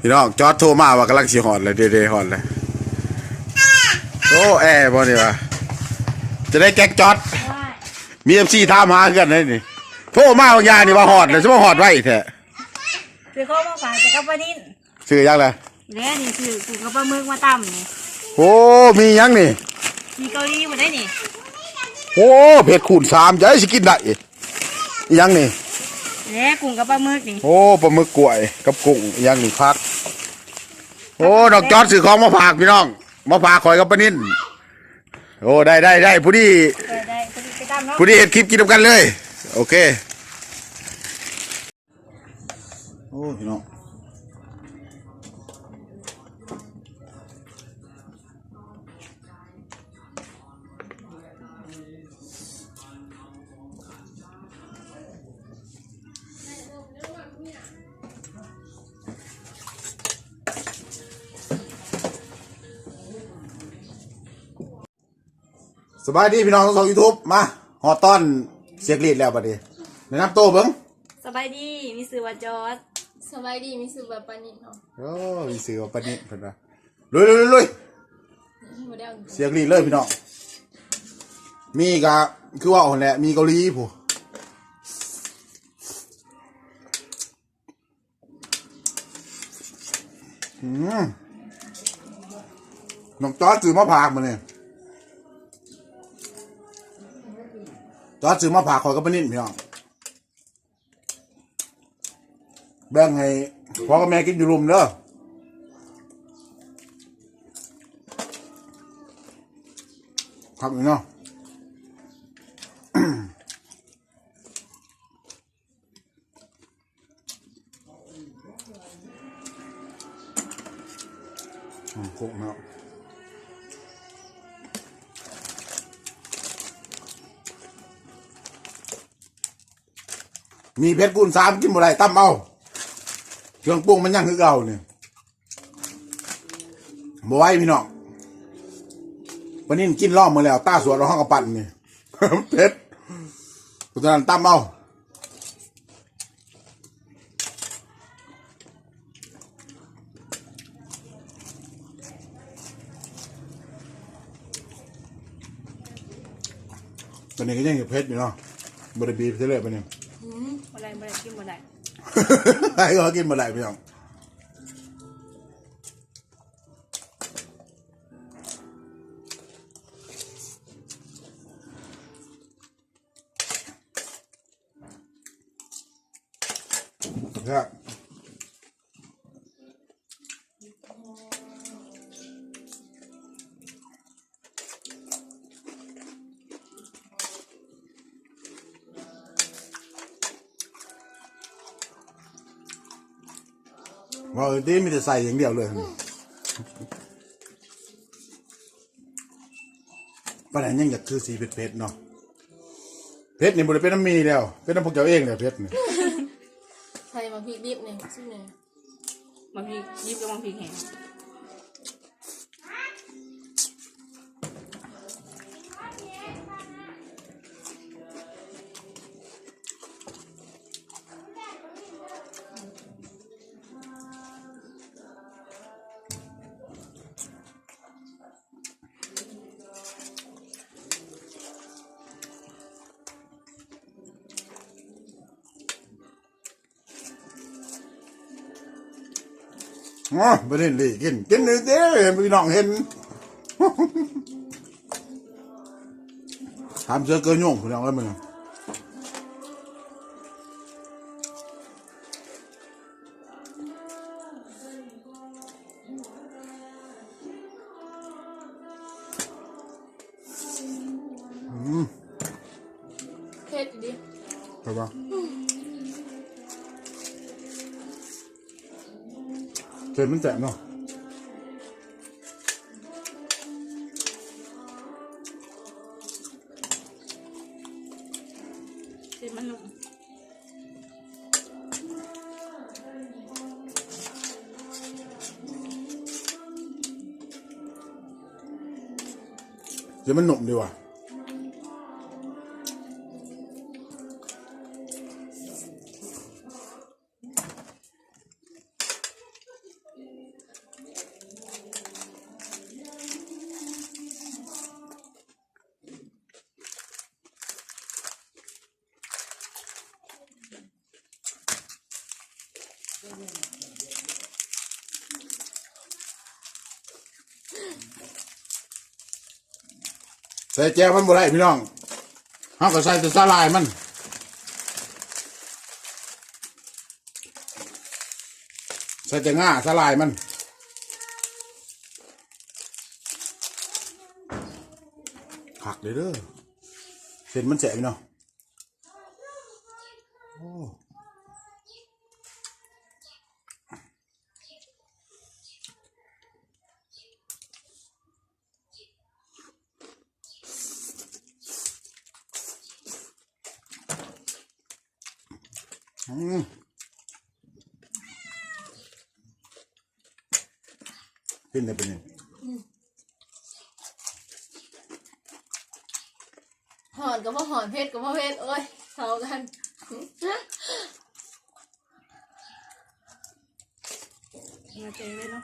พี่น้องจอดโทรมาว่ากำลังสิหอดเลยเดๆหอดเลยโอ้แอร์บ่นี่วะจะได้แก๊กจอดว่ามีเอ็มซีถามหากันเลยนี่โทรมาบางอย่างนี่ว่าหอดเลยจะมาหอดไว้แท้คือเขามาฝากจากกระปะดินซื้อยังเลยแล้วนี่คือกูกระปะเมืองมาตั้มนี่โอ้มียังนี่มีเกาหลีหมดได้นี่โอ้เผ็ดขูดสามจะให้สิกินได้อียังนี่ แล้วกุ้งกระปะเมือกนี่โอ้ปลาหมึกกล้วยกับกุ้งยังนี่พัก โอ้ดอกจอดซื้อของมาฝากพี่น้องมาฝากคอยกับปานินโอ้ได้ได้ได้ผู้ดีเปิดได้ไปไปตั้มเนาะผู้ดีเห็ดคลิปกินกันเลย โอเค โอ้พี่น้อง สบายดีพี่น้องทั้งสองยูทูบมาหอต้อนเสียกรีดแล้วบัดนี้แนะนำโตวเบิ้งสบายดีมีสื่อว่าจอร์ดสบายดีมีสุแบบปานิดเนาะโอ้ยเสือปานนี้เพิ่นว่าลุยลุยลุยลุยบ่ได้เอาเสียกรีดเลยพี่น้องมีกะคือว่าคนแหละมีเกาหลีผู้อืมน้องจอร์ดซื้อมาผากมาเนี่ย จอร์ดซื้อมาผากคอยกับปานินพี่น้องแบ่งให้พ่อกับแม่กินอยู่รุมเด้อครับเน้อง มีเพชรปูนสามกินบ่ได้ตั้มเอาเครื่องปรุงมันยังคือเก่าเนี่ยบ่ไหวพี่น้องวันนี้กินล่อมมาแล้วตาสวนเราห้องกระปั่นนี่เพชรเพราะฉะนั้นตั้มเอาตอนนี้ก็ยังอยู่เพชรอยู่เนาะบริบีไปเลอยๆไปเนี่ย บ่ได้บ่ได้กินมาได้ ไอ้ก็กินมาได้พี่น้อง ว่าเออที่มีแต่ใส่อย่างเดียวเลยปัญหายังอยากคือสีเผ็ดๆเนาะเพชรนี่บริเป็นน้ำมีแล้ว เป็นน้ำพวกเจ้าเองเลยเพชรนี่ใส่มาพริกดิบหนึ่งซึ่งหนึ่งบางทียิบกับบางทีแห้ง อ๋อประเด็นเลยกิน กินเลยเด้อพี่น้องเห็นทำเสือเกินยงพี่น้องแล้วมึง เผ็ดมันแสบเนาะสิมันนุ่มเดี๋ยวมันหนุ่มดีว่ะ ใส่แจ้วมันบ่ได้พี่น้องเฮาก็ใส่แต่สาลายมันใส่แต่ง่าสาลายมันผักเลยเด้อเส้นมันแสบพี่น้อง ขึ้นได้เป็นยังหอนกับพ่อหอนเพชรกับพ่อเพชรโอ้ยเท่ากันมาเจอเลยเนาะ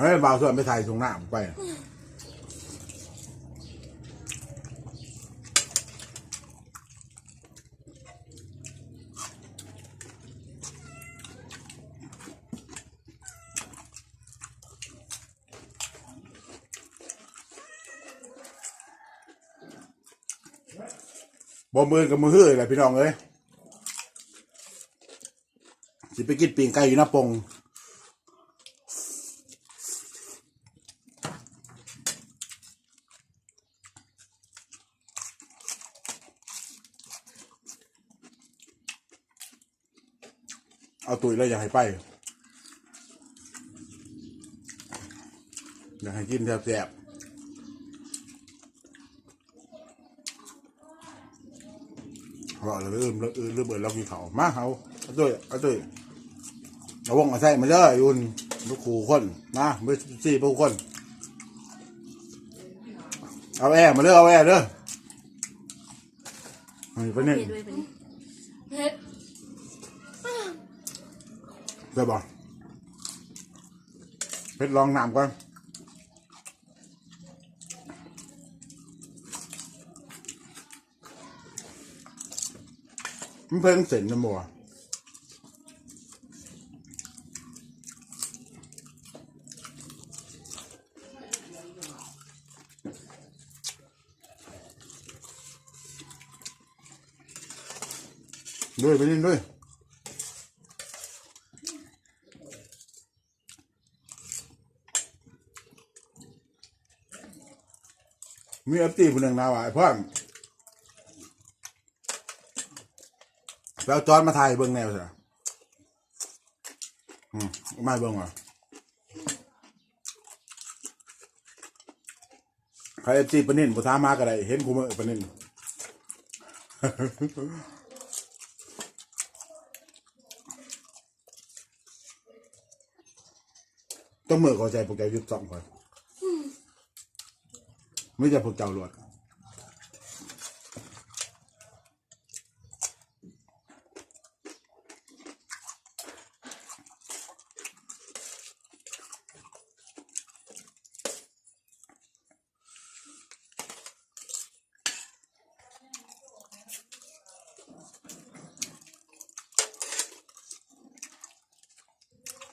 เฮ้ยบ่าวส่วนไปถ่ายตรงหน้าผมไปบ่มือกับมือฮื้อแหละพี่น้องเอ้ยสิไปกินปีงไก่อยู่หน้าปง เอาตุยแล้วอยากให้ไป อยากให้กินแซ่บๆว่าเราลืมลืมลืมเบิดเรากินเขาวมาเขาเอาตุ้ยเอาตุ้ยเอาวงเอาใส่มาเลยยุนลูกขู่คนมาเบอร์สี่พวกคน เอาแอร์มาเลยเอาแอร์เด้อนี่เป็นนี่เฮ็ดด้วยเป็น เพชรเดี๋ยวบอกเพชรลองน้ำก่อนมันเพิ่งเสร็จนะมัวด้วยไปนี่ด้วย มีเอฟตีผู้หนึ่งนะว่าไอ้พ่อมแล้วจอนมาถ่ายเบิ้งแนวสิล่ะอืมไม่เบิ้งว่ะใครเอฟซีปนินผู้ท้ามากระไดเห็นกูมือปนินต้องมือเข้าใจพวกแกยุดสองคน ไม่ใช่พวกเจ้าหลวด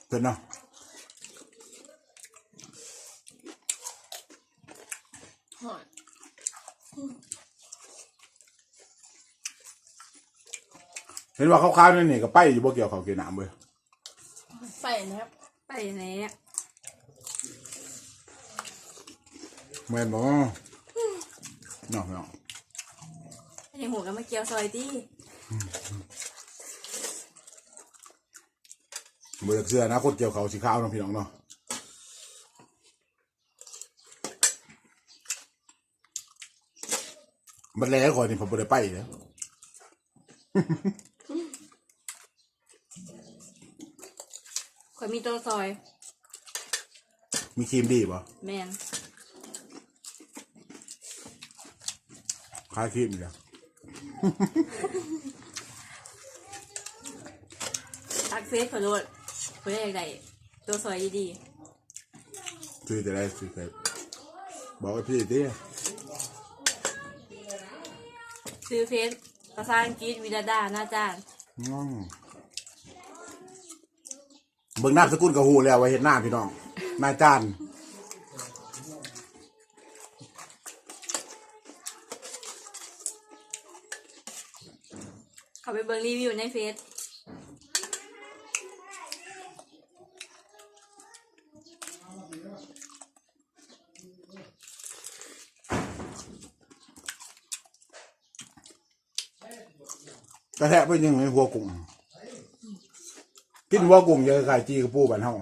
เป็นเนาะ เห็นว่าเขาค้าวๆนี่นี่ก็ไปอยู่บ่เกี่ยวเขาวเกี่ยวน้ำเว้ยไปนะครับไปไหนอะแม่นบ่เนาะเนาะยังหัวกันมาเกี่ยวซอยตี้บ่อยากเสื้อนะคนเกี่ยวเขาวสีขาวเนาะพี่น้องเนาะมันแล้วก่อนนี่ผมบ่ได้ไปเด้อ ข่อย มีตัวซอย มีครีมดีบ่แมนคล้ายครีมอยู่แล้วทักเฟซขอโทษข่อยได้อย่างไรตัวซอยดีซื้อแต่ได้ซื้อแต่บอกให้พี่ดิซื้อเฟซภาษาอังกฤษวิดาดาหน้าจานอืม เบิ่งหน้าสกุลกับหูแล้วไว้เห็นหน้าพี่น้องหน้าจานเขาไปเบิ่งรีวิวในเฟซกระแทกไปยังไงหัวกุ้ง กินหัวกุ้งเยอะไก่จีกับปูบ้านเฮา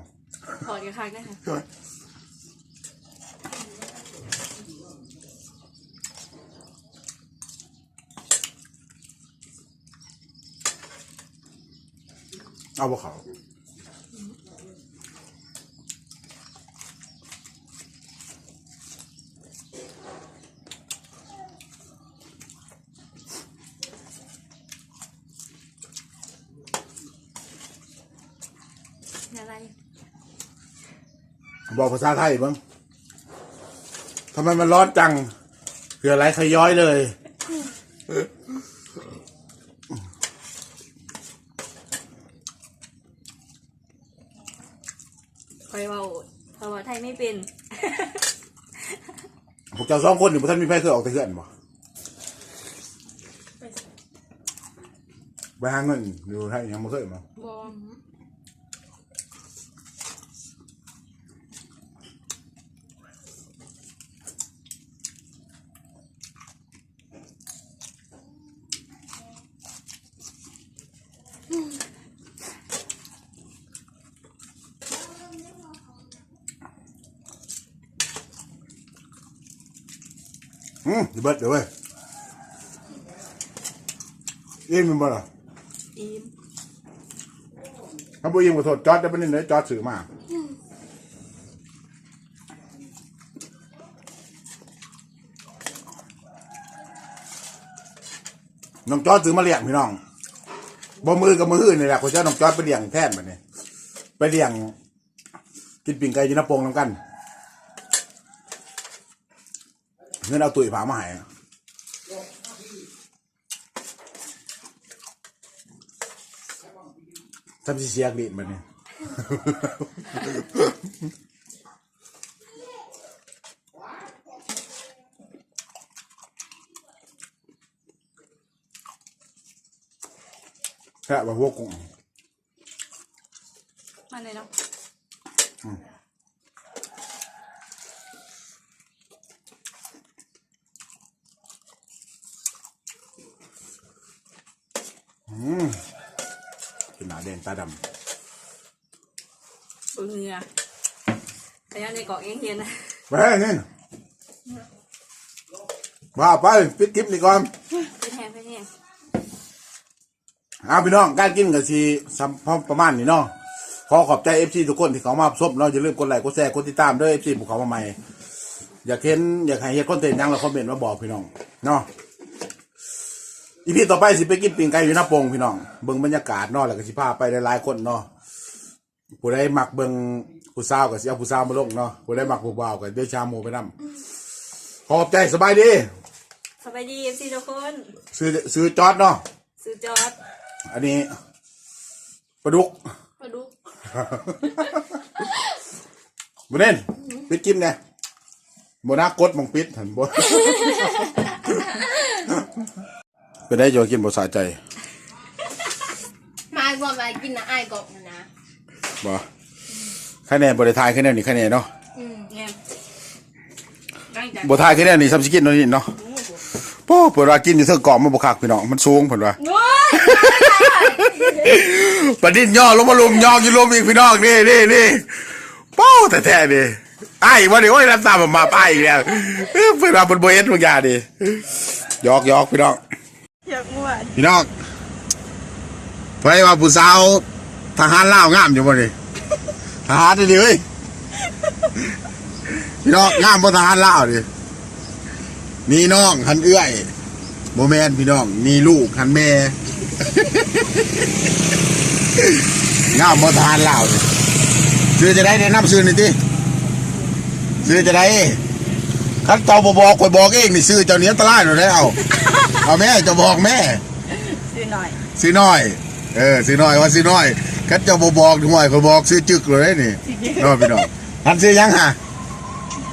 ถอดกันคักนะคะเอาบ่เขา บอกภาษาไทยบ้างทำไมมันร้อนจังเผื่ออะไรขย้อยเลยคอยเว่าภาษาไทยไม่เป็น พวกเจ้าสองคนอยู่พวกท่านมีไฟเคยออกแต่เพื่อนบ่ไปหาเงินอยู่ไทยยังไม่เคยมาบอ อืมอย่าเบิดเดี๋ยวเว้ยอิ่มมันบ่ล่ะอีมถ้าบ่อิ่มก็โทษจอดจะเป็นนี่จอดสื่อมาน้องจอดซื้อมาเลี้ยงพี่น้องบ่มือกับมือนี่แหละคนเจ้าน้องจอดไปเลี้ยงแทนบัดนี้ไปเลี้ยงกินปิ่งไก่อยินนาโปงนำกัน เงินเอาตุ๋ยผามาให้ทำสิเสียกลิ้นบัดนี้แค่ว่าหัวกุ้งมาเลยเนาะ กินหนาแดงตาดเบิ่งเหงือแต่ยังในเกาะเองเฮียนนะำไปนี่ว่าไปปิดคลิปนี่ก่อน เป็นแห้งเป็นแห้งเอาพี่น้องการกินกับสีสัมพประมาณนี้เนาะขอขอบใจเอฟซีทุกคนที่เขามาชมเนาะอย่าลืมกดไลค์กดแชร์กดติดตามด้วยเอฟซีผู้เขามาใหม่ อยากเห็นอยากให้เห็นคอนเทนต์หยังเราคอมเมนต์มาบอกพี่น้องเนาะ อีพีต่อไปสิไปกินปิ่งไก่อยู่หน้าโปงพี่น้องเบิ่งบรรยากาศเนาะแล้วก็สิพาไปหลายๆคนเนาะผู้ใดมักเบิ่งผู้สาวก็สิเอาผู้สาวมาลงเนาะผู้ใดมักผู้บ่าวก็เดี๋ยวชาหมูไปนํขอบใจสบายดีสบายดีเอฟซีทุกคนซื้อซื้อจอดเนาะซื้อจอดอันนี้ปลาดุกปลาดุกบุเน่นปิดกินไงบนักกดมองปิดหันบ ไปได้จะกินบ่สะใจมาก่อนมากินนะไอ้ายก่อนนะบ่คะแนนบ่ได้ทายคะแนนนี่คะแนนเนาะอืมเนี่ยตั้งใจบ่ทายคะแนนนี่ซ้ำสิกินเนาะนี่เนาะโป้เพิ่นว่ากินอยู่เทิงเกาะมันบ่คักพี่น้องมันสูงเพิ่นว่าโอ้ยประดิษฐ์ย่อลงมาลุมย่ออยู่ลุมอีกพี่น้องนี่นี่นี่โป้แท้ๆนี่อ้ายบ่ได้โอ้ยน้ำตามันมาป้ายอีกแล้วเอ้อเพิ่นว่าเพิ่นบ่เฮ็ดบางอย่างดิหยอกหยอกพี่น้อง อยากม่วนพี่น้องเพื่อว่าผู้สาวทหารลาวงามอยู่บ่นี่ทหารดีๆเว้ยพี่น้องงามบ่ทหารลาวดินี่น้องหันเอื้อยโมแมนพี่น้องนี่ลูกหันแม่ งามบ่ทหารลาวดิซื้อจะได้แนะนำซื้อหน่อยติซื้อจะได้คันเจ้าบ่บอกข่อยบอกเองนี่ซื้อเจ้านี้อันตรายเลยได้เอา เอาแม่เจะบอกแม่ ซื้อหน่อยซื้อน้อย เออซื้อน้อยว่าซื้อน้อยคันเจ้าบ่บอกห่วยข่อยบอกซื้อจึกเลยนี่น้อยพี่น้องทันซื้อยังฮะ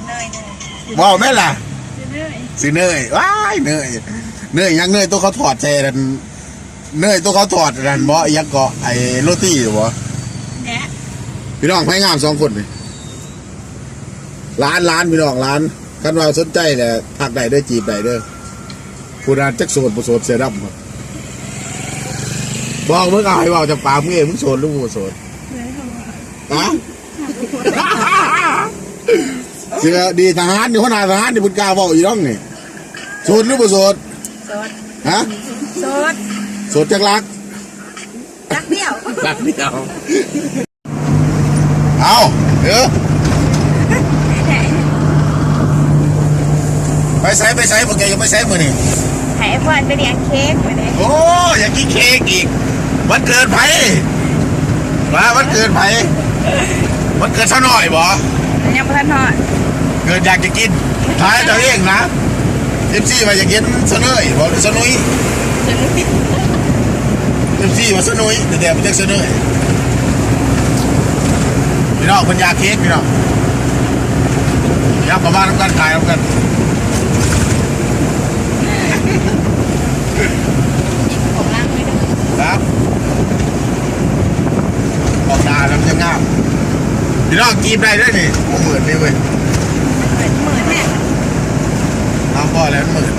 เนยเนยบอกแม่ล่ะ ซื้อเนยสิเนยว้ายเนยเนยยังเนยตัวเขาถอดแทนันเนยตัวเขาถอดนันบ่อีหยังเกาะไอ้โรตีบ่แหนะพี่น้องให้งามสองคนนี่ร้านร้านพี่น้องร้านคันว่าสนใจเนี่ยทักได้เด้อจีบได้เด้อ ผู้นั้นจักโสดบ่โสดเสียดำบ่บอกมึงเอาให้เว้าจากปากมึงเองมึงโสดหรือบ่โสดฮะเสือดีทหารนี่หัวหน้าทหารนี่เพุ่นกล้าเว้าอีน้องนี่โสดหรือบ่โสดสดฮะสดโสดจักรักจักเดียวรักเดียวเอาเออ ไปใส่ไปใส่พวกแกยังไปใส่มือนี่ไข่เพื่อนไปเลี้ยงเค้กไปเลยโอ้อยากกินเค้กอีกวันเกิดไผมาวันเกิดไผวันเกิดซะหน่อยบ่ยังพันทอดเกิดอยากจะกินท้ายตัวเองนะเอฟซีมาอยากกินซะหน่อยบ่หรือซะหนุยเอฟซีมาซะหนุยแต่แต่ไม่ใช่ซะหน่อยพี่น้องคนอยากเค้กพี่น้องอยากประมาณน้ำกันขายน้ำกัน ของล่างไม่ได้ครับออกดาแล้วมันจะงามพี่น้องกีบได้ด้วยนี่โอ้หมื่นนี่เว้ยเหมือนแม่เอาพอแล้วหมื่น